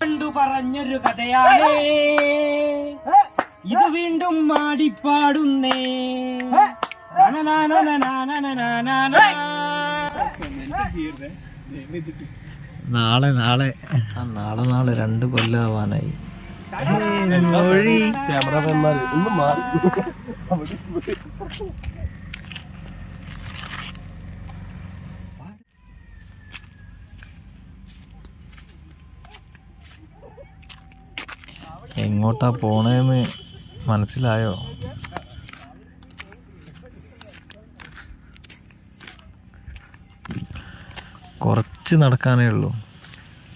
കണ്ടു പറഞ്ഞൊരു കഥയാണ്. ഇത് വീണ്ടും മാടിപ്പാടുന്നേ. നാളെ നാളെ. നാളെ നാളെ രണ്ട് കൊല്ലാവാനായി. മൊഴി ക്യാമറമാൻമാർ ഒന്ന് മാറി. എങ്ങോട്ടാ പോണേന്ന് മനസ്സിലായോ? കുറച്ച് നടക്കാനേ ഉള്ളൂ.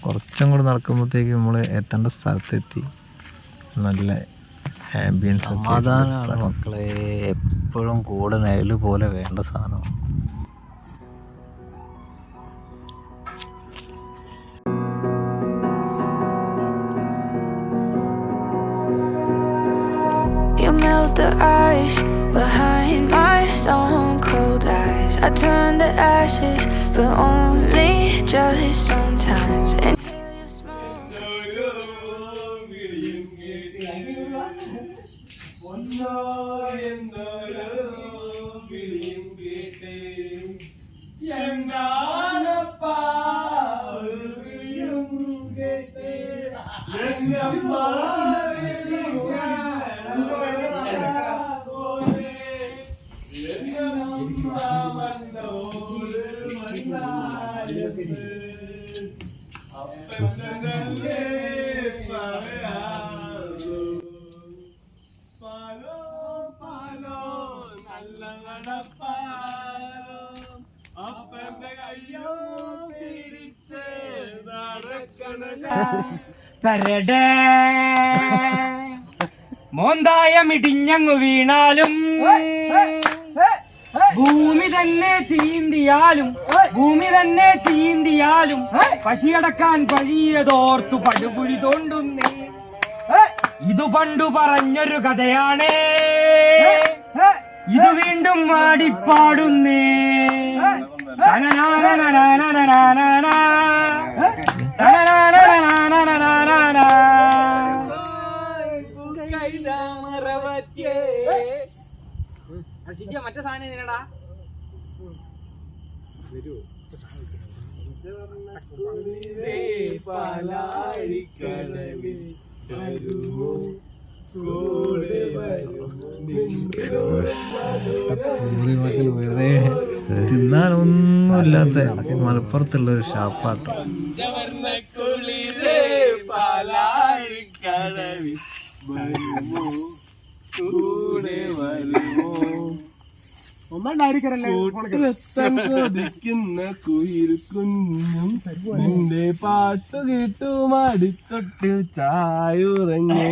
കുറച്ചും കൂടെ നടക്കുമ്പോഴത്തേക്ക് നമ്മൾ എത്തേണ്ട സ്ഥലത്തെത്തി. നല്ല ആംബിയൻസ് സമാധാനമാണ് മക്കളെ. എപ്പോഴും കൂടെ നിഴൽ പോലെ വേണ്ട സാധനം the ice behind my stone cold eyes. I turn to ashes, but only just sometimes. And smoke. പെരടേ. മോന്തായം ഇടിഞ്ഞങ്ങു വീണാലും ഭൂമി തന്നെ ചീന്തിയാലും ഭൂമി തന്നെ ചീന്തിയാലും പശിയടക്കാൻ കഴിയതോർത്തു പടുപുരി തോണ്ടുന്നേ ഇത് പണ്ടു പറഞ്ഞൊരു കഥയാണേ. ഇത് വീണ്ടും മാടിപ്പാടുന്നേ തനനാനനനാനനനാനാ. അർഷിക്ക, മറ്റേ സാധനം എന്തിനടാ വെറുതെ തിന്നാനൊന്നുമില്ലാത്ത മലപ്പുറത്തുള്ള ഒരു ഷാപ്പാട്ടോ. കൂട്ടുരത്തം കൊതിക്കുന്ന കുയിൽ കുഞ്ഞും നിന്റെ പാട്ടു കേട്ടു മടിത്തൊട്ടിൽ ചായുറങ്ങേ.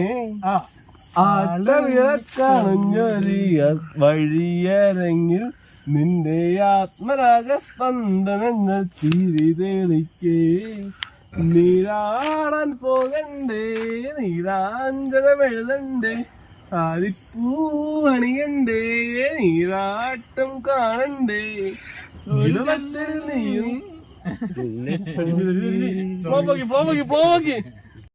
ആട്ടവിളക്കണഞ്ഞൊരിയ വഴിയരങ്ങിൽ നിന്റെ ആത്മരാഗ സ്പന്ദനങ്ങൾ തിരി തെളിക്കേ. നീരാടാൻ പോകണ്ടേ നീരാഞ്ജനമെഴുതണ്ടേ. ആദിപ്പൂ അണിയണ്ടേ നീരാട്ടം കാണണ്ടേ. നീയും പോവോക്കി പോവോക്കി പോവോക്കി